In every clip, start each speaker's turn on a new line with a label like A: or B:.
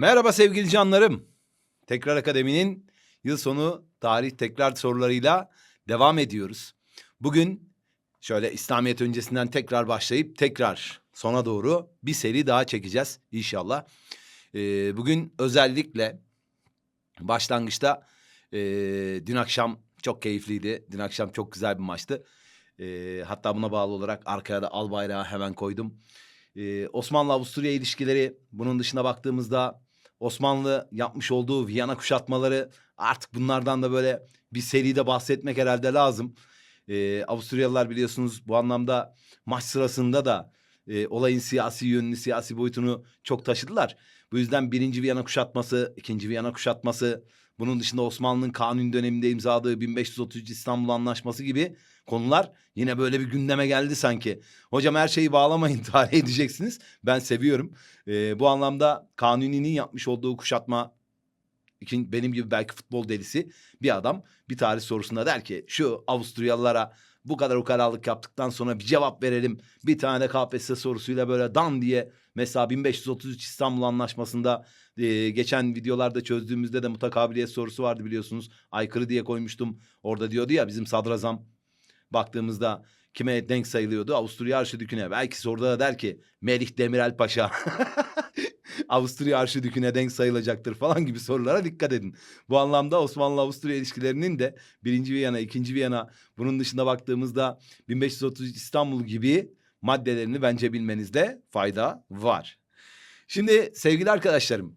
A: Merhaba sevgili canlarım. Tekrar Akademi'nin yıl sonu tarih tekrar sorularıyla devam ediyoruz. Bugün şöyle İslamiyet öncesinden tekrar başlayıp tekrar sona doğru bir seri daha çekeceğiz inşallah. Ee, bugün özellikle başlangıçta e, dün akşam çok keyifliydi. Dün akşam çok güzel bir maçtı. Ee, hatta buna bağlı olarak arkaya da al bayrağı hemen koydum. Ee, Osmanlı-Avusturya ilişkileri bunun dışına baktığımızda Osmanlı yapmış olduğu Viyana kuşatmaları artık bunlardan da böyle bir seride bahsetmek herhalde lazım. Ee, Avusturyalılar biliyorsunuz bu anlamda maç sırasında da e, olayın siyasi yönünü, siyasi boyutunu çok taşıdılar. Bu yüzden birinci Viyana kuşatması, ikinci Viyana kuşatması, bunun dışında Osmanlı'nın kanun döneminde imzaladığı 1533 İstanbul Anlaşması gibi konular yine böyle bir gündeme geldi sanki. Hocam her şeyi bağlamayın tarih edeceksiniz. Ben seviyorum. Ee, bu anlamda Kanuni'nin yapmış olduğu kuşatma benim gibi belki futbol delisi bir adam bir tarih sorusunda der ki şu Avusturyalılara bu kadar ukalalık yaptıktan sonra bir cevap verelim. Bir tane KPSS sorusuyla böyle dan diye mesela 1533 İstanbul Anlaşması'nda e, geçen videolarda çözdüğümüzde de mutakabiliyet sorusu vardı biliyorsunuz. Aykırı diye koymuştum. Orada diyordu ya bizim sadrazam baktığımızda kime denk sayılıyordu? Avusturya Arşidükü'ne. Belki soruda da der ki Melih Demirel Paşa. Avusturya Arşidükü'ne denk sayılacaktır falan gibi sorulara dikkat edin. Bu anlamda Osmanlı-Avusturya ilişkilerinin de birinci Viyana, ikinci Viyana bunun dışında baktığımızda 1530 İstanbul gibi maddelerini bence bilmenizde fayda var. Şimdi sevgili arkadaşlarım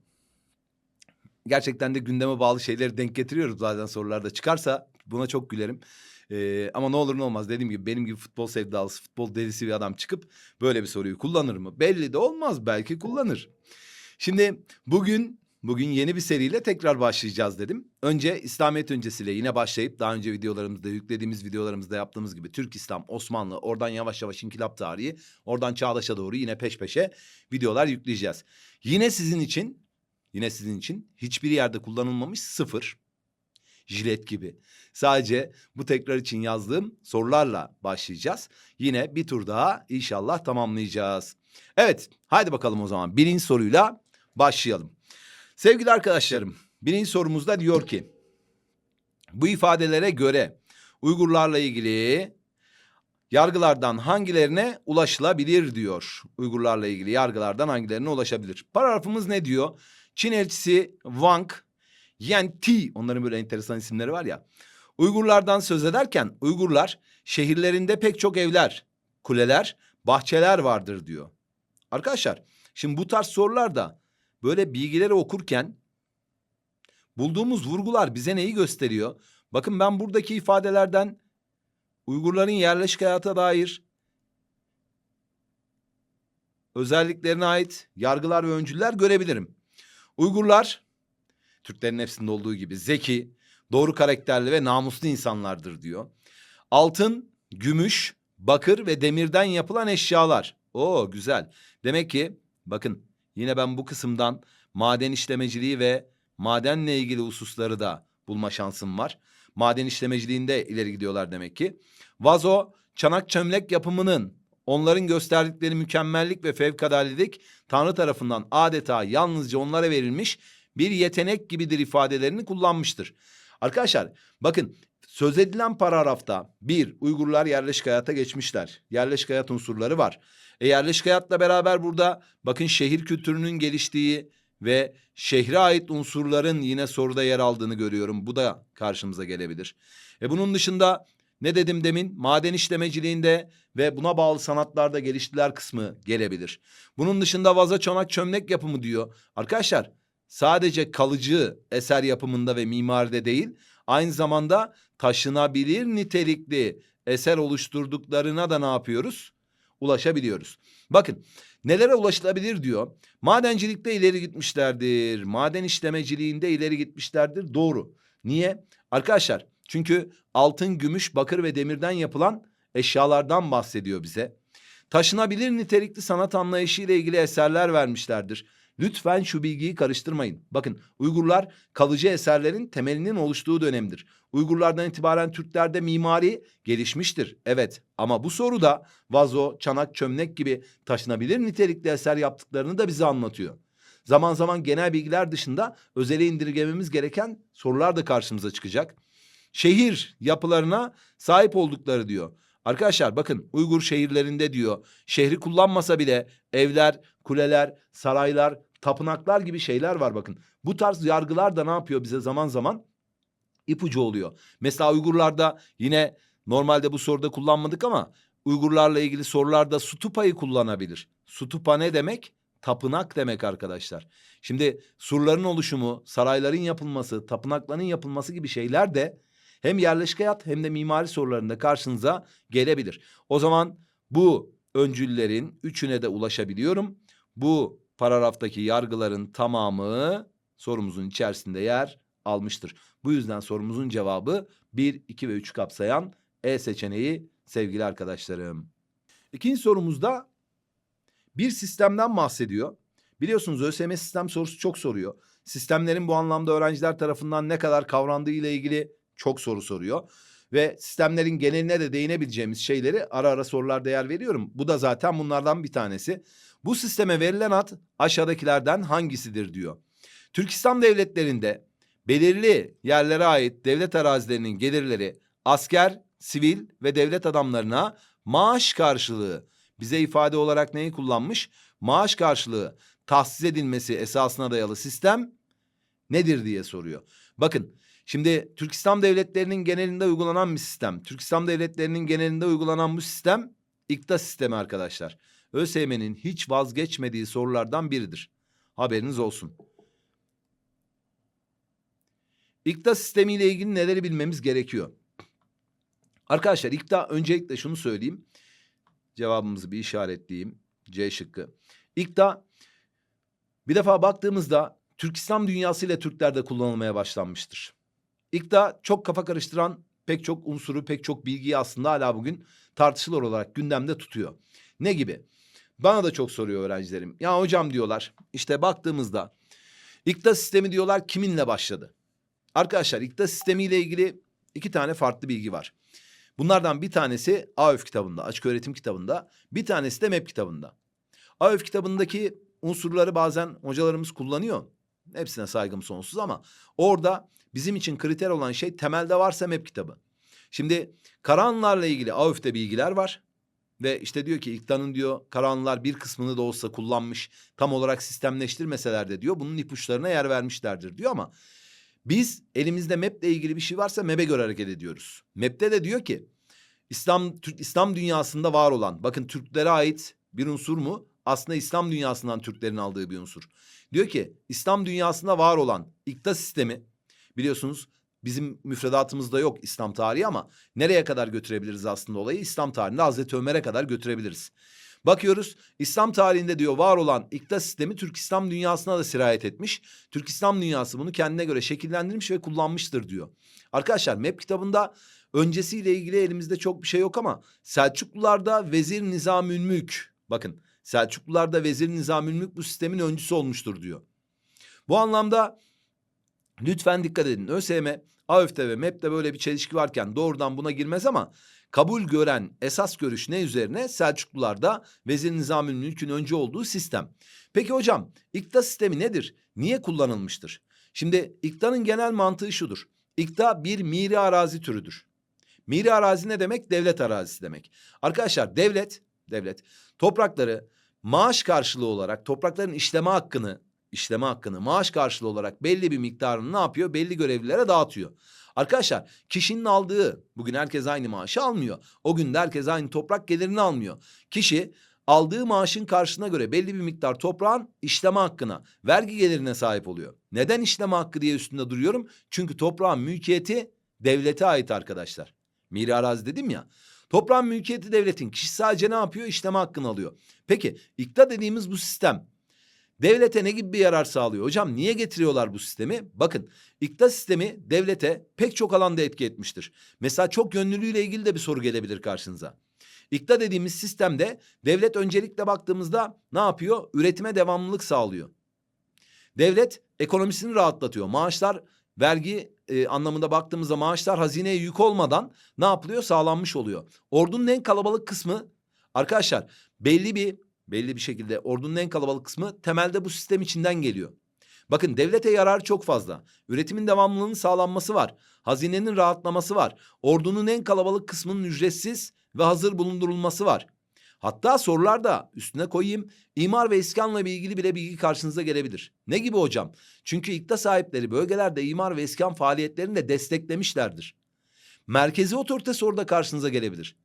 A: gerçekten de gündeme bağlı şeyleri denk getiriyoruz zaten sorularda çıkarsa buna çok gülerim. Ee, ama ne olur ne olmaz dediğim gibi benim gibi futbol sevdalısı, futbol delisi bir adam çıkıp böyle bir soruyu kullanır mı? Belli de olmaz belki kullanır. Şimdi bugün bugün yeni bir seriyle tekrar başlayacağız dedim. Önce İslamiyet öncesiyle yine başlayıp daha önce videolarımızda yüklediğimiz videolarımızda yaptığımız gibi Türk İslam, Osmanlı, oradan yavaş yavaş inkılap tarihi, oradan Çağdaş'a doğru yine peş peşe videolar yükleyeceğiz. Yine sizin için, yine sizin için hiçbir yerde kullanılmamış sıfır jilet gibi. Sadece bu tekrar için yazdığım sorularla başlayacağız. Yine bir tur daha inşallah tamamlayacağız. Evet, haydi bakalım o zaman birinci soruyla başlayalım. Sevgili arkadaşlarım, birinci sorumuzda diyor ki... Bu ifadelere göre Uygurlarla ilgili yargılardan hangilerine ulaşılabilir diyor. Uygurlarla ilgili yargılardan hangilerine ulaşabilir? Paragrafımız ne diyor? Çin elçisi Wang Yenti, onların böyle enteresan isimleri var ya. Uygurlardan söz ederken Uygurlar şehirlerinde pek çok evler, kuleler, bahçeler vardır diyor. Arkadaşlar şimdi bu tarz sorularda böyle bilgileri okurken bulduğumuz vurgular bize neyi gösteriyor? Bakın ben buradaki ifadelerden Uygurların yerleşik hayata dair özelliklerine ait yargılar ve öncüller görebilirim. Uygurlar Türklerin hepsinde olduğu gibi zeki, doğru karakterli ve namuslu insanlardır diyor. Altın, gümüş, bakır ve demirden yapılan eşyalar. Oo güzel. Demek ki bakın yine ben bu kısımdan maden işlemeciliği ve madenle ilgili hususları da bulma şansım var. Maden işlemeciliğinde ileri gidiyorlar demek ki. Vazo, çanak çömlek yapımının onların gösterdikleri mükemmellik ve fevkaladelik Tanrı tarafından adeta yalnızca onlara verilmiş bir yetenek gibidir ifadelerini kullanmıştır. Arkadaşlar bakın söz edilen paragrafta bir Uygurlar yerleşik hayata geçmişler. Yerleşik hayat unsurları var. E yerleşik hayatla beraber burada bakın şehir kültürünün geliştiği ve şehre ait unsurların yine soruda yer aldığını görüyorum. Bu da karşımıza gelebilir. E bunun dışında ne dedim demin? Maden işlemeciliğinde ve buna bağlı sanatlarda geliştiler kısmı gelebilir. Bunun dışında vaza çonak çömlek yapımı diyor. Arkadaşlar sadece kalıcı eser yapımında ve mimaride değil, aynı zamanda taşınabilir nitelikli eser oluşturduklarına da ne yapıyoruz? Ulaşabiliyoruz. Bakın nelere ulaşılabilir diyor. Madencilikte ileri gitmişlerdir. Maden işlemeciliğinde ileri gitmişlerdir. Doğru. Niye? Arkadaşlar çünkü altın, gümüş, bakır ve demirden yapılan eşyalardan bahsediyor bize. Taşınabilir nitelikli sanat anlayışı ile ilgili eserler vermişlerdir. Lütfen şu bilgiyi karıştırmayın. Bakın Uygurlar kalıcı eserlerin temelinin oluştuğu dönemdir. Uygurlardan itibaren Türklerde mimari gelişmiştir. Evet ama bu soruda vazo, çanak, çömlek gibi taşınabilir nitelikli eser yaptıklarını da bize anlatıyor. zaman zaman genel bilgiler dışında özele indirgememiz gereken sorular da karşımıza çıkacak. Şehir yapılarına sahip oldukları diyor. Arkadaşlar bakın Uygur şehirlerinde diyor şehri kullanmasa bile evler, kuleler, saraylar, tapınaklar gibi şeyler var bakın. Bu tarz yargılar da ne yapıyor bize zaman zaman ipucu oluyor. Mesela Uygurlarda yine normalde bu soruda kullanmadık ama Uygurlarla ilgili sorularda Stupa'yı kullanabilir. Stupa ne demek? Tapınak demek arkadaşlar. Şimdi surların oluşumu, sarayların yapılması, tapınakların yapılması gibi şeyler de hem yerleşik hayat hem de mimari sorularında karşınıza gelebilir. O zaman bu öncüllerin üçüne de ulaşabiliyorum. Bu paragraftaki yargıların tamamı sorumuzun içerisinde yer almıştır. Bu yüzden sorumuzun cevabı 1, 2 ve 3 kapsayan E seçeneği sevgili arkadaşlarım. İkinci sorumuzda bir sistemden bahsediyor. Biliyorsunuz ÖSYM sistem sorusu çok soruyor. Sistemlerin bu anlamda öğrenciler tarafından ne kadar kavrandığı ile ilgili çok soru soruyor. Ve sistemlerin geneline de değinebileceğimiz şeyleri ara ara sorularda yer veriyorum. Bu da zaten bunlardan bir tanesi. Bu sisteme verilen ad aşağıdakilerden hangisidir diyor. Türk İslam devletlerinde belirli yerlere ait devlet arazilerinin gelirleri asker, sivil ve devlet adamlarına maaş karşılığı bize ifade olarak neyi kullanmış? Maaş karşılığı tahsis edilmesi esasına dayalı sistem nedir diye soruyor. Bakın şimdi Türk İslam devletlerinin genelinde uygulanan bir sistem. Türk İslam devletlerinin genelinde uygulanan bu sistem ikta sistemi arkadaşlar. ÖSYM'nin hiç vazgeçmediği sorulardan biridir. Haberiniz olsun. İkta sistemiyle ilgili neleri bilmemiz gerekiyor? Arkadaşlar ikta öncelikle şunu söyleyeyim. Cevabımızı bir işaretleyeyim. C şıkkı. İkta bir defa baktığımızda Türk İslam dünyası ile Türklerde kullanılmaya başlanmıştır. İkta çok kafa karıştıran pek çok unsuru, pek çok bilgiyi aslında hala bugün tartışılır olarak gündemde tutuyor. Ne gibi? Bana da çok soruyor öğrencilerim. Ya hocam diyorlar işte baktığımızda İkta sistemi diyorlar kiminle başladı? Arkadaşlar İkta sistemiyle ilgili iki tane farklı bilgi var. Bunlardan bir tanesi AÖF kitabında, açık öğretim kitabında, bir tanesi de MEP kitabında. AÖF kitabındaki unsurları bazen hocalarımız kullanıyor. Hepsine saygım sonsuz ama orada bizim için kriter olan şey temelde varsa MEP kitabı. Şimdi Karahanlılarla ilgili AÖF'te bilgiler var. Ve işte diyor ki İktan'ın diyor Karahanlılar bir kısmını da olsa kullanmış. Tam olarak sistemleştirmeseler de diyor bunun ipuçlarına yer vermişlerdir diyor ama biz elimizde MEP'le ilgili bir şey varsa MEP'e göre hareket ediyoruz. MEP'te de diyor ki İslam Türk İslam dünyasında var olan bakın Türklere ait bir unsur mu? Aslında İslam dünyasından Türklerin aldığı bir unsur. Diyor ki İslam dünyasında var olan ikta sistemi biliyorsunuz bizim müfredatımızda yok İslam tarihi ama nereye kadar götürebiliriz aslında olayı? İslam tarihinde Hazreti Ömer'e kadar götürebiliriz. Bakıyoruz İslam tarihinde diyor var olan ikta sistemi Türk İslam dünyasına da sirayet etmiş. Türk İslam dünyası bunu kendine göre şekillendirmiş ve kullanmıştır diyor. Arkadaşlar MEP kitabında öncesiyle ilgili elimizde çok bir şey yok ama Selçuklularda Vezir Nizamülmülk bakın Selçuklularda Vezir Nizamülmülk bu sistemin öncüsü olmuştur diyor. Bu anlamda lütfen dikkat edin. ÖSYM, AÖF'te ve MEP'te böyle bir çelişki varken doğrudan buna girmez ama kabul gören esas görüş ne üzerine? Selçuklularda Vezir Nizamülmülk'ün önce olduğu sistem. Peki hocam ikta sistemi nedir? Niye kullanılmıştır? Şimdi iktanın genel mantığı şudur. İkta bir miri arazi türüdür. Miri arazi ne demek? Devlet arazisi demek. Arkadaşlar devlet, devlet toprakları maaş karşılığı olarak toprakların işleme hakkını, işleme hakkını maaş karşılığı olarak belli bir miktarını ne yapıyor? Belli görevlilere dağıtıyor. Arkadaşlar kişinin aldığı bugün herkes aynı maaşı almıyor. O gün de herkes aynı toprak gelirini almıyor. Kişi aldığı maaşın karşına göre belli bir miktar toprağın işleme hakkına, vergi gelirine sahip oluyor. Neden işleme hakkı diye üstünde duruyorum? Çünkü toprağın mülkiyeti devlete ait arkadaşlar. Miri arazi dedim ya. Toprağın mülkiyeti devletin. Kişi sadece ne yapıyor? İşleme hakkını alıyor. Peki ikta dediğimiz bu sistem devlete ne gibi bir yarar sağlıyor? Hocam niye getiriyorlar bu sistemi? Bakın ikta sistemi devlete pek çok alanda etki etmiştir. Mesela çok yönlülüğüyle ilgili de bir soru gelebilir karşınıza. İkta dediğimiz sistemde devlet öncelikle baktığımızda ne yapıyor? Üretime devamlılık sağlıyor. Devlet ekonomisini rahatlatıyor. Maaşlar vergi e, anlamında baktığımızda maaşlar hazineye yük olmadan ne yapılıyor? Sağlanmış oluyor. Ordunun en kalabalık kısmı arkadaşlar belli bir belli bir şekilde ordunun en kalabalık kısmı temelde bu sistem içinden geliyor. Bakın devlete yarar çok fazla. Üretimin devamlılığının sağlanması var. Hazinenin rahatlaması var. Ordunun en kalabalık kısmının ücretsiz ve hazır bulundurulması var. Hatta sorularda üstüne koyayım imar ve iskanla ilgili bile bilgi karşınıza gelebilir. Ne gibi hocam? Çünkü ikta sahipleri bölgelerde imar ve iskan faaliyetlerini de desteklemişlerdir. Merkezi otorite soruda karşınıza gelebilir.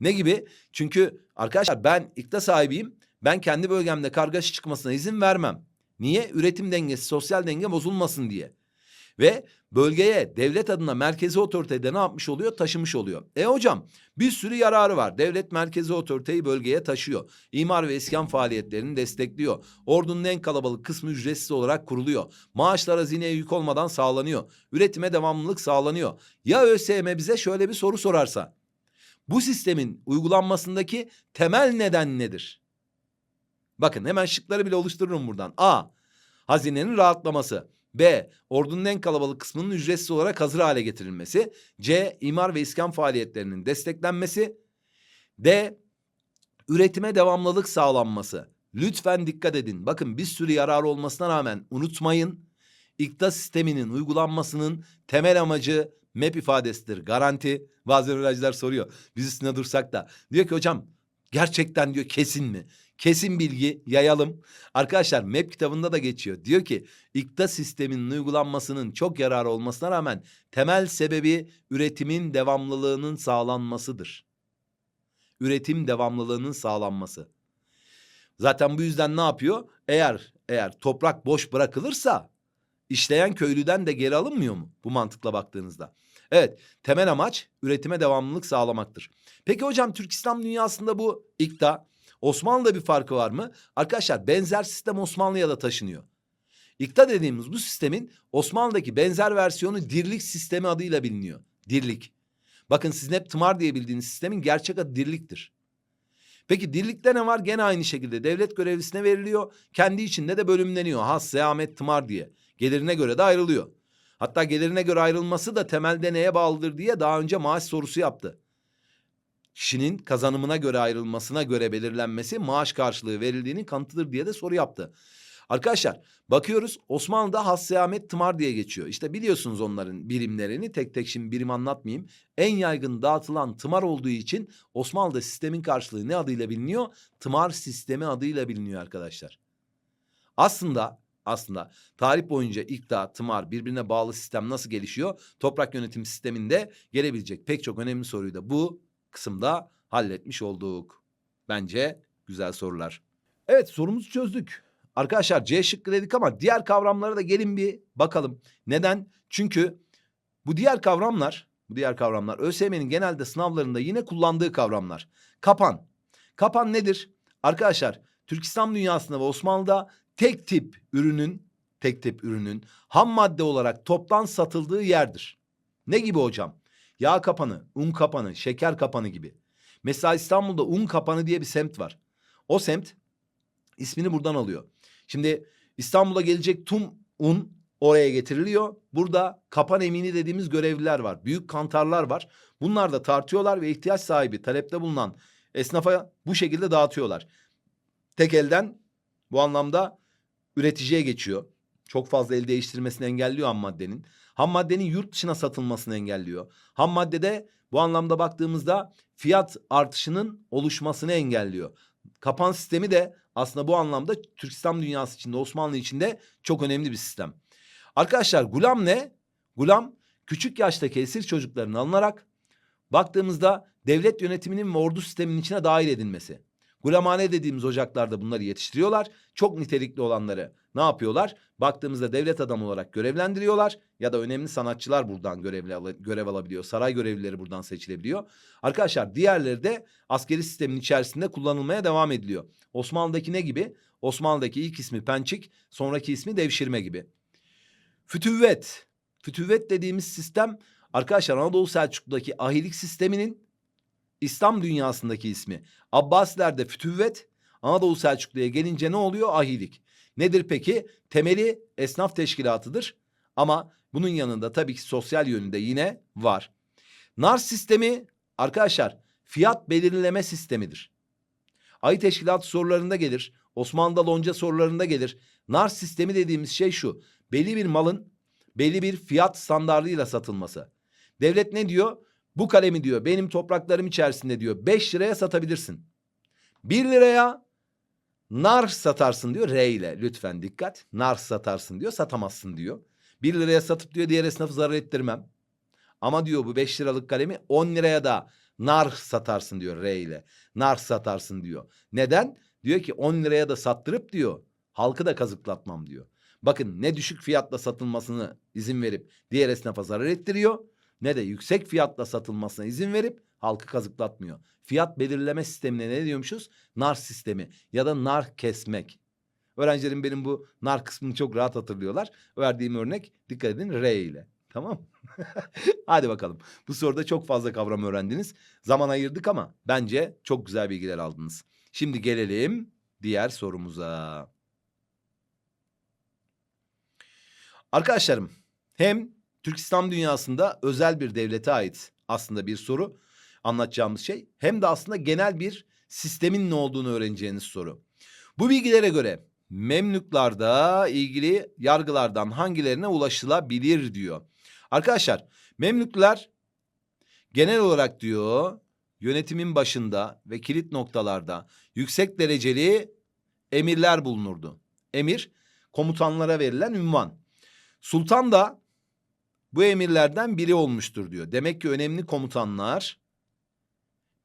A: Ne gibi? Çünkü arkadaşlar ben ikta sahibiyim. Ben kendi bölgemde kargaşa çıkmasına izin vermem. Niye? Üretim dengesi, sosyal denge bozulmasın diye. Ve bölgeye devlet adına merkezi otoritede ne yapmış oluyor? Taşımış oluyor. E hocam bir sürü yararı var. Devlet merkezi otoriteyi bölgeye taşıyor. İmar ve iskan faaliyetlerini destekliyor. Ordunun en kalabalık kısmı ücretsiz olarak kuruluyor. Maaşlar hazineye yük olmadan sağlanıyor. Üretime devamlılık sağlanıyor. Ya ÖSYM bize şöyle bir soru sorarsa. Bu sistemin uygulanmasındaki temel neden nedir? Bakın hemen şıkları bile oluştururum buradan. A. Hazinenin rahatlaması. B. Ordunun en kalabalık kısmının ücretsiz olarak hazır hale getirilmesi. C. imar ve iskan faaliyetlerinin desteklenmesi. D. Üretime devamlılık sağlanması. Lütfen dikkat edin. Bakın bir sürü yarar olmasına rağmen unutmayın. İkta sisteminin uygulanmasının temel amacı MEP ifadesidir. Garanti. Bazen öğrenciler soruyor. Biz üstüne dursak da. Diyor ki hocam gerçekten diyor kesin mi? Kesin bilgi yayalım. Arkadaşlar MEP kitabında da geçiyor. Diyor ki ikta sisteminin uygulanmasının çok yararı olmasına rağmen temel sebebi üretimin devamlılığının sağlanmasıdır. Üretim devamlılığının sağlanması. Zaten bu yüzden ne yapıyor? Eğer eğer toprak boş bırakılırsa işleyen köylüden de geri alınmıyor mu? Bu mantıkla baktığınızda. Evet, temel amaç üretime devamlılık sağlamaktır. Peki hocam Türk İslam dünyasında bu ikta Osmanlı'da bir farkı var mı? Arkadaşlar benzer sistem Osmanlı'ya da taşınıyor. İkta dediğimiz bu sistemin Osmanlı'daki benzer versiyonu dirlik sistemi adıyla biliniyor. Dirlik. Bakın sizin hep tımar diye bildiğiniz sistemin gerçek adı dirliktir. Peki dirlikte ne var? Gene aynı şekilde devlet görevlisine veriliyor. Kendi içinde de bölümleniyor. Has, Sehamet, Tımar diye. Gelirine göre de ayrılıyor. Hatta gelirine göre ayrılması da temelde neye bağlıdır diye daha önce maaş sorusu yaptı. Kişinin kazanımına göre ayrılmasına göre belirlenmesi maaş karşılığı verildiğinin kanıtıdır diye de soru yaptı. Arkadaşlar bakıyoruz Osmanlı'da hassehamet tımar diye geçiyor. İşte biliyorsunuz onların birimlerini tek tek şimdi birim anlatmayayım. En yaygın dağıtılan tımar olduğu için Osmanlı'da sistemin karşılığı ne adıyla biliniyor? Tımar sistemi adıyla biliniyor arkadaşlar. Aslında aslında tarih boyunca ikta, tımar birbirine bağlı sistem nasıl gelişiyor? Toprak yönetim sisteminde gelebilecek pek çok önemli soruyu da bu kısımda halletmiş olduk. Bence güzel sorular. Evet sorumuzu çözdük. Arkadaşlar C şıkkı dedik ama diğer kavramlara da gelin bir bakalım. Neden? Çünkü bu diğer kavramlar, bu diğer kavramlar ÖSYM'nin genelde sınavlarında yine kullandığı kavramlar. Kapan. Kapan nedir? Arkadaşlar Türk İslam dünyasında ve Osmanlı'da tek tip ürünün, tek tip ürünün ham madde olarak toptan satıldığı yerdir. Ne gibi hocam? Yağ kapanı, un kapanı, şeker kapanı gibi. Mesela İstanbul'da un kapanı diye bir semt var. O semt ismini buradan alıyor. Şimdi İstanbul'a gelecek tüm un oraya getiriliyor. Burada kapan emini dediğimiz görevliler var. Büyük kantarlar var. Bunlar da tartıyorlar ve ihtiyaç sahibi, talepte bulunan esnafa bu şekilde dağıtıyorlar. Tek elden bu anlamda üreticiye geçiyor. Çok fazla el değiştirmesini engelliyor ham maddenin. Ham maddenin yurt dışına satılmasını engelliyor. Ham maddede bu anlamda baktığımızda fiyat artışının oluşmasını engelliyor. Kapan sistemi de aslında bu anlamda Türk İslam dünyası içinde Osmanlı içinde çok önemli bir sistem. Arkadaşlar gulam ne? Gulam küçük yaştaki esir çocukların alınarak baktığımızda devlet yönetiminin ve ordu sisteminin içine dahil edilmesi. Gulamhane dediğimiz ocaklarda bunları yetiştiriyorlar. Çok nitelikli olanları ne yapıyorlar? Baktığımızda devlet adamı olarak görevlendiriyorlar ya da önemli sanatçılar buradan görevli, görev alabiliyor. Saray görevlileri buradan seçilebiliyor. Arkadaşlar diğerleri de askeri sistemin içerisinde kullanılmaya devam ediliyor. Osmanlı'daki ne gibi? Osmanlı'daki ilk ismi Pençik, sonraki ismi Devşirme gibi. Fütüvvet. Fütüvvet dediğimiz sistem arkadaşlar Anadolu Selçuklu'daki ahilik sisteminin İslam dünyasındaki ismi. Abbasilerde fütüvvet, Anadolu Selçuklu'ya gelince ne oluyor? Ahilik. Nedir peki? Temeli esnaf teşkilatıdır. Ama bunun yanında tabii ki sosyal yönünde yine var. Nar sistemi arkadaşlar fiyat belirleme sistemidir. Ay teşkilatı sorularında gelir. Osmanlı'da lonca sorularında gelir. Nar sistemi dediğimiz şey şu. Belli bir malın belli bir fiyat standartıyla satılması. Devlet ne diyor? Bu kalemi diyor benim topraklarım içerisinde diyor 5 liraya satabilirsin. 1 liraya nar satarsın diyor R ile lütfen dikkat. Nar satarsın diyor satamazsın diyor. 1 liraya satıp diyor diğer esnafı zarar ettirmem. Ama diyor bu 5 liralık kalemi 10 liraya da nar satarsın diyor R ile. Nar satarsın diyor. Neden? Diyor ki 10 liraya da sattırıp diyor halkı da kazıklatmam diyor. Bakın ne düşük fiyatla satılmasını izin verip diğer esnafa zarar ettiriyor ne de yüksek fiyatla satılmasına izin verip halkı kazıklatmıyor. Fiyat belirleme sistemine ne diyormuşuz? Nar sistemi ya da nar kesmek. Öğrencilerim benim bu nar kısmını çok rahat hatırlıyorlar. Verdiğim örnek dikkat edin R ile. Tamam Hadi bakalım. Bu soruda çok fazla kavram öğrendiniz. Zaman ayırdık ama bence çok güzel bilgiler aldınız. Şimdi gelelim diğer sorumuza. Arkadaşlarım hem Türk İslam dünyasında özel bir devlete ait aslında bir soru anlatacağımız şey hem de aslında genel bir sistemin ne olduğunu öğreneceğiniz soru. Bu bilgilere göre Memlüklarda ilgili yargılardan hangilerine ulaşılabilir diyor. Arkadaşlar Memlükler genel olarak diyor yönetimin başında ve kilit noktalarda yüksek dereceli emirler bulunurdu. Emir komutanlara verilen ünvan. Sultan da bu emirlerden biri olmuştur diyor. Demek ki önemli komutanlar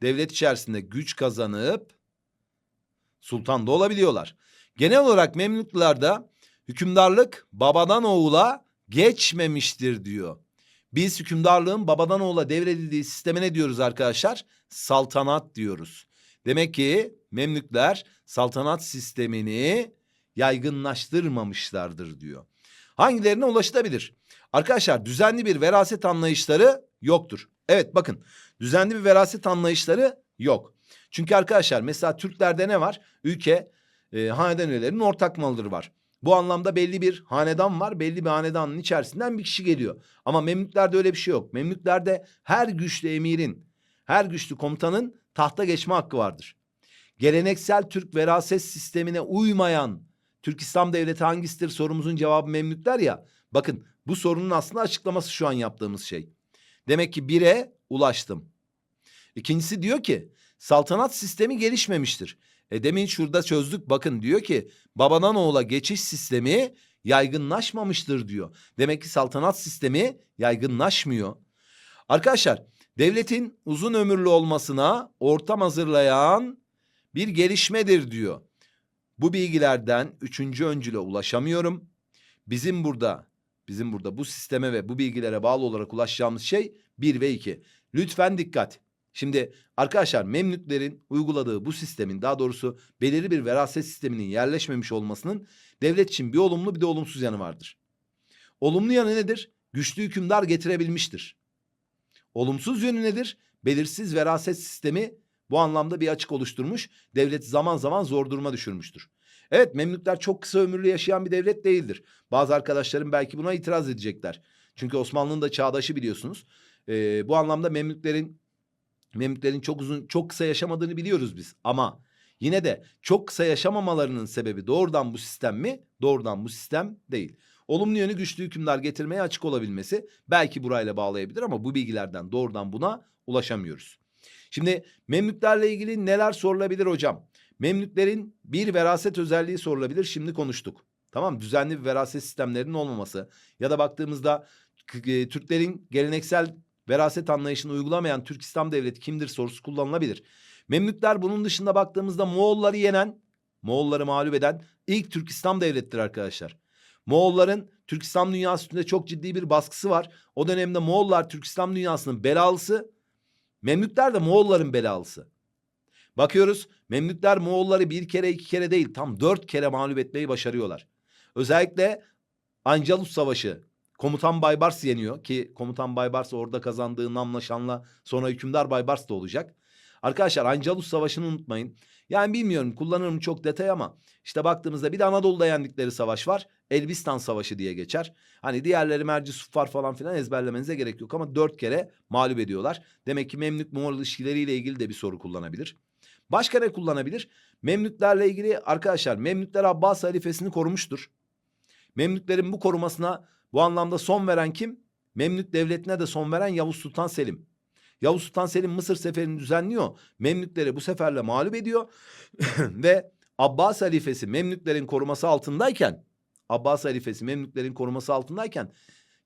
A: devlet içerisinde güç kazanıp sultan da olabiliyorlar. Genel olarak Memlüklerde hükümdarlık babadan oğula geçmemiştir diyor. Biz hükümdarlığın babadan oğula devredildiği sisteme ne diyoruz arkadaşlar? Saltanat diyoruz. Demek ki Memlükler saltanat sistemini yaygınlaştırmamışlardır diyor. Hangilerine ulaşılabilir? Arkadaşlar düzenli bir veraset anlayışları yoktur. Evet bakın düzenli bir veraset anlayışları yok. Çünkü arkadaşlar mesela Türklerde ne var? Ülke e, hanedan üyelerinin ortak malıdır var. Bu anlamda belli bir hanedan var. Belli bir hanedanın içerisinden bir kişi geliyor. Ama Memlüklerde öyle bir şey yok. Memlüklerde her güçlü emirin, her güçlü komutanın tahta geçme hakkı vardır. Geleneksel Türk veraset sistemine uymayan Türk İslam Devleti hangisidir sorumuzun cevabı Memlükler ya. Bakın bu sorunun aslında açıklaması şu an yaptığımız şey. Demek ki bire ulaştım. İkincisi diyor ki saltanat sistemi gelişmemiştir. E demin şurada çözdük bakın diyor ki babadan oğula geçiş sistemi yaygınlaşmamıştır diyor. Demek ki saltanat sistemi yaygınlaşmıyor. Arkadaşlar devletin uzun ömürlü olmasına ortam hazırlayan bir gelişmedir diyor. Bu bilgilerden üçüncü öncüle ulaşamıyorum. Bizim burada bizim burada bu sisteme ve bu bilgilere bağlı olarak ulaşacağımız şey bir ve iki. Lütfen dikkat. Şimdi arkadaşlar Memlüklerin uyguladığı bu sistemin daha doğrusu belirli bir veraset sisteminin yerleşmemiş olmasının devlet için bir olumlu bir de olumsuz yanı vardır. Olumlu yanı nedir? Güçlü hükümdar getirebilmiştir. Olumsuz yönü nedir? Belirsiz veraset sistemi bu anlamda bir açık oluşturmuş. Devlet zaman zaman zor duruma düşürmüştür. Evet Memlükler çok kısa ömürlü yaşayan bir devlet değildir. Bazı arkadaşlarım belki buna itiraz edecekler. Çünkü Osmanlı'nın da çağdaşı biliyorsunuz. Ee, bu anlamda Memlüklerin Memlüklerin çok uzun, çok kısa yaşamadığını biliyoruz biz. Ama yine de çok kısa yaşamamalarının sebebi doğrudan bu sistem mi? Doğrudan bu sistem değil. Olumlu yönü güçlü hükümdar getirmeye açık olabilmesi belki burayla bağlayabilir ama bu bilgilerden doğrudan buna ulaşamıyoruz. Şimdi Memlüklerle ilgili neler sorulabilir hocam? Memlüklerin bir veraset özelliği sorulabilir. Şimdi konuştuk. Tamam düzenli bir veraset sistemlerinin olmaması ya da baktığımızda e, Türklerin geleneksel veraset anlayışını uygulamayan Türk İslam Devleti kimdir sorusu kullanılabilir. Memlükler bunun dışında baktığımızda Moğolları yenen, Moğolları mağlup eden ilk Türk İslam Devleti'dir arkadaşlar. Moğolların Türk İslam dünyası üstünde çok ciddi bir baskısı var. O dönemde Moğollar Türk İslam dünyasının belalısı, Memlükler de Moğolların belalısı. Bakıyoruz Memlükler Moğolları bir kere iki kere değil tam dört kere mağlup etmeyi başarıyorlar. Özellikle Ancalus Savaşı komutan Baybars yeniyor ki komutan Baybars orada kazandığı namla şanla sonra hükümdar Baybars da olacak. Arkadaşlar Ancalus Savaşı'nı unutmayın. Yani bilmiyorum kullanırım çok detay ama işte baktığımızda bir de Anadolu'da yendikleri savaş var. Elbistan Savaşı diye geçer. Hani diğerleri Merci Suffar falan filan ezberlemenize gerek yok ama dört kere mağlup ediyorlar. Demek ki Memlük Moğol ilişkileriyle ilgili de bir soru kullanabilir. Başka ne kullanabilir? Memlüklerle ilgili arkadaşlar Memlükler Abbas halifesini korumuştur. Memlüklerin bu korumasına bu anlamda son veren kim? Memlük devletine de son veren Yavuz Sultan Selim. Yavuz Sultan Selim Mısır seferini düzenliyor. Memlükleri bu seferle mağlup ediyor. Ve Abbas halifesi Memlüklerin koruması altındayken Abbas halifesi Memlüklerin koruması altındayken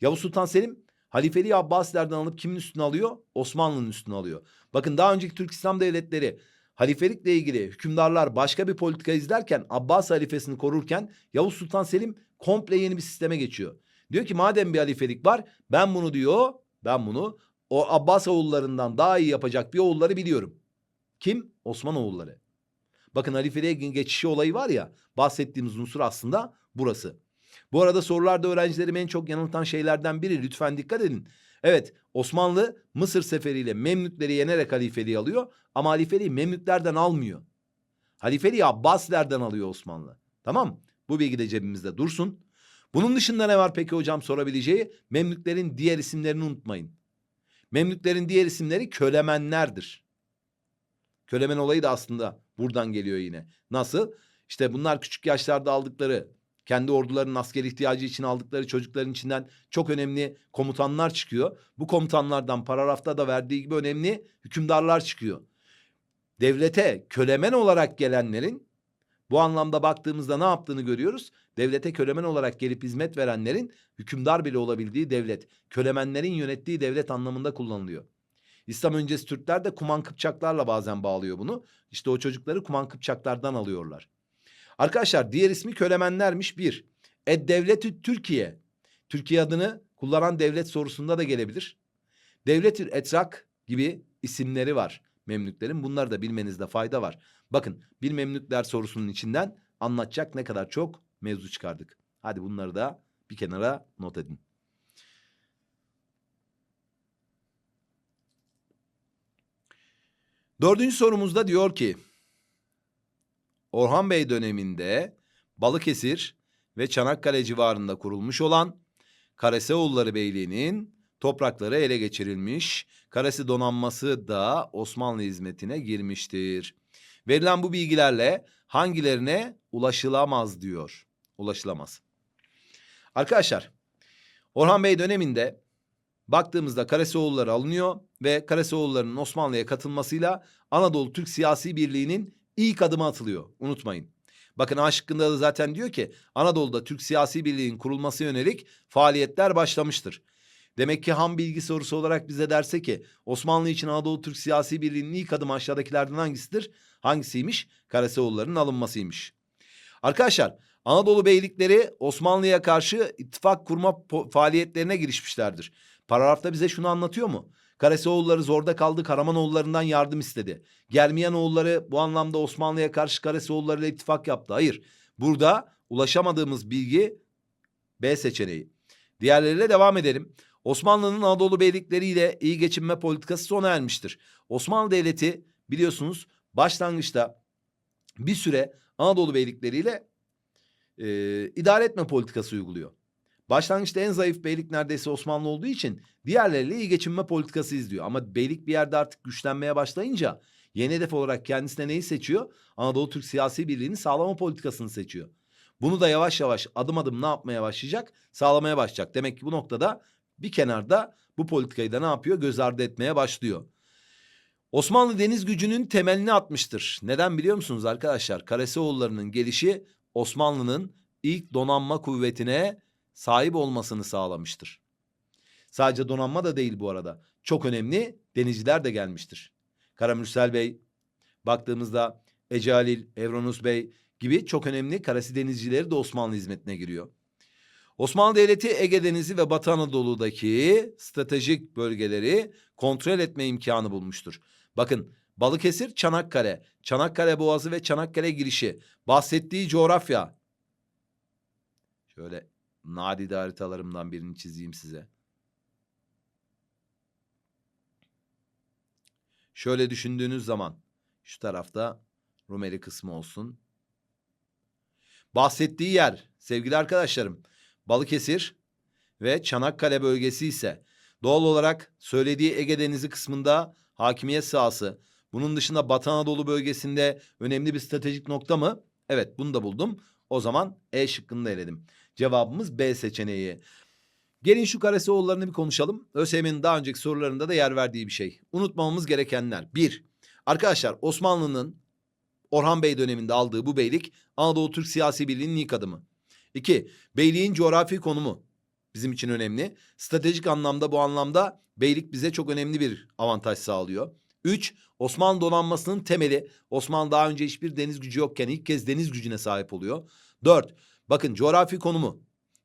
A: Yavuz Sultan Selim halifeliği Abbasilerden alıp kimin üstüne alıyor? Osmanlı'nın üstüne alıyor. Bakın daha önceki Türk İslam devletleri halifelikle ilgili hükümdarlar başka bir politika izlerken Abbas halifesini korurken Yavuz Sultan Selim komple yeni bir sisteme geçiyor. Diyor ki madem bir halifelik var ben bunu diyor ben bunu o Abbas oğullarından daha iyi yapacak bir oğulları biliyorum. Kim? Osman oğulları. Bakın halifeliğe geçişi olayı var ya bahsettiğimiz unsur aslında burası. Bu arada sorularda öğrencilerimi en çok yanıltan şeylerden biri lütfen dikkat edin. Evet Osmanlı Mısır seferiyle Memlükleri yenerek halifeliği alıyor ama halifeliği Memlüklerden almıyor. Halifeliği Abbasilerden alıyor Osmanlı. Tamam bu bilgi de cebimizde dursun. Bunun dışında ne var peki hocam sorabileceği? Memlüklerin diğer isimlerini unutmayın. Memlüklerin diğer isimleri kölemenlerdir. Kölemen olayı da aslında buradan geliyor yine. Nasıl? İşte bunlar küçük yaşlarda aldıkları, kendi ordularının asker ihtiyacı için aldıkları çocukların içinden çok önemli komutanlar çıkıyor. Bu komutanlardan paragrafta da verdiği gibi önemli hükümdarlar çıkıyor. Devlete kölemen olarak gelenlerin bu anlamda baktığımızda ne yaptığını görüyoruz. Devlete kölemen olarak gelip hizmet verenlerin hükümdar bile olabildiği devlet, kölemenlerin yönettiği devlet anlamında kullanılıyor. İslam öncesi Türkler de Kuman Kıpçaklarla bazen bağlıyor bunu. İşte o çocukları Kuman Kıpçaklardan alıyorlar. Arkadaşlar diğer ismi kölemenlermiş bir. Ed Devletü Türkiye. Türkiye adını kullanan devlet sorusunda da gelebilir. Devletü Etrak gibi isimleri var Memlüklerin. Bunları da bilmenizde fayda var. Bakın bir Memlükler sorusunun içinden anlatacak ne kadar çok mevzu çıkardık. Hadi bunları da bir kenara not edin. Dördüncü sorumuzda diyor ki Orhan Bey döneminde Balıkesir ve Çanakkale civarında kurulmuş olan Karaseoğulları Beyliği'nin toprakları ele geçirilmiş. Karasi donanması da Osmanlı hizmetine girmiştir. Verilen bu bilgilerle hangilerine ulaşılamaz diyor. Ulaşılamaz. Arkadaşlar Orhan Bey döneminde baktığımızda Karaseoğulları alınıyor ve Karaseoğulları'nın Osmanlı'ya katılmasıyla Anadolu Türk Siyasi Birliği'nin ilk adımı atılıyor. Unutmayın. Bakın A şıkkında da zaten diyor ki Anadolu'da Türk Siyasi Birliği'nin kurulması yönelik faaliyetler başlamıştır. Demek ki ham bilgi sorusu olarak bize derse ki Osmanlı için Anadolu Türk Siyasi Birliği'nin ilk adımı aşağıdakilerden hangisidir? Hangisiymiş? Karaseoğulları'nın alınmasıymış. Arkadaşlar Anadolu beylikleri Osmanlı'ya karşı ittifak kurma faaliyetlerine girişmişlerdir. Paragrafta bize şunu anlatıyor mu? Karaseoğulları zorda kaldı Karamanoğullarından yardım istedi. Germiyanoğulları bu anlamda Osmanlı'ya karşı Karaseoğulları ile ittifak yaptı. Hayır burada ulaşamadığımız bilgi B seçeneği. Diğerleriyle devam edelim. Osmanlı'nın Anadolu beylikleriyle iyi geçinme politikası sona ermiştir. Osmanlı Devleti biliyorsunuz başlangıçta bir süre Anadolu beylikleriyle e, idare etme politikası uyguluyor. Başlangıçta en zayıf beylik neredeyse Osmanlı olduğu için diğerleriyle iyi geçinme politikası izliyor. Ama beylik bir yerde artık güçlenmeye başlayınca yeni hedef olarak kendisine neyi seçiyor? Anadolu Türk siyasi birliğini sağlama politikasını seçiyor. Bunu da yavaş yavaş adım adım ne yapmaya başlayacak? Sağlamaya başlayacak. Demek ki bu noktada bir kenarda bu politikayı da ne yapıyor? Göz ardı etmeye başlıyor. Osmanlı deniz gücünün temelini atmıştır. Neden biliyor musunuz arkadaşlar? Karaseoğulları'nın gelişi Osmanlı'nın ilk donanma kuvvetine sahip olmasını sağlamıştır. Sadece donanma da değil bu arada. Çok önemli denizciler de gelmiştir. Karamürsel Bey, baktığımızda Ecalil, Evronus Bey gibi çok önemli karasi denizcileri de Osmanlı hizmetine giriyor. Osmanlı Devleti Ege Denizi ve Batı Anadolu'daki stratejik bölgeleri kontrol etme imkanı bulmuştur. Bakın Balıkesir, Çanakkale, Çanakkale Boğazı ve Çanakkale girişi bahsettiği coğrafya. Şöyle nadide haritalarımdan birini çizeyim size. Şöyle düşündüğünüz zaman şu tarafta Rumeli kısmı olsun. Bahsettiği yer sevgili arkadaşlarım Balıkesir ve Çanakkale bölgesi ise doğal olarak söylediği Ege Denizi kısmında hakimiyet sahası. Bunun dışında Batı Anadolu bölgesinde önemli bir stratejik nokta mı? Evet bunu da buldum. O zaman E şıkkını da eledim. Cevabımız B seçeneği. Gelin şu Karaseoğullarını bir konuşalım. ÖSYM'nin daha önceki sorularında da yer verdiği bir şey. Unutmamamız gerekenler. Bir, arkadaşlar Osmanlı'nın Orhan Bey döneminde aldığı bu beylik Anadolu Türk Siyasi Birliği'nin ilk adımı. İki, beyliğin coğrafi konumu bizim için önemli. Stratejik anlamda bu anlamda beylik bize çok önemli bir avantaj sağlıyor. Üç, Osmanlı donanmasının temeli. Osmanlı daha önce hiçbir deniz gücü yokken ilk kez deniz gücüne sahip oluyor. Dört, bakın coğrafi konumu,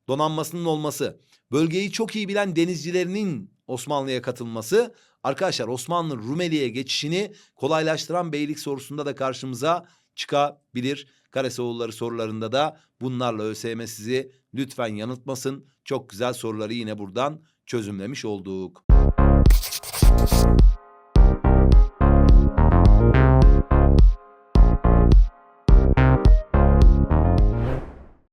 A: donanmasının olması, bölgeyi çok iyi bilen denizcilerinin Osmanlı'ya katılması, arkadaşlar Osmanlı Rumeli'ye geçişini kolaylaştıran beylik sorusunda da karşımıza çıkabilir. Karaseoğulları sorularında da bunlarla ÖSYM sizi lütfen yanıltmasın. Çok güzel soruları yine buradan çözümlemiş olduk.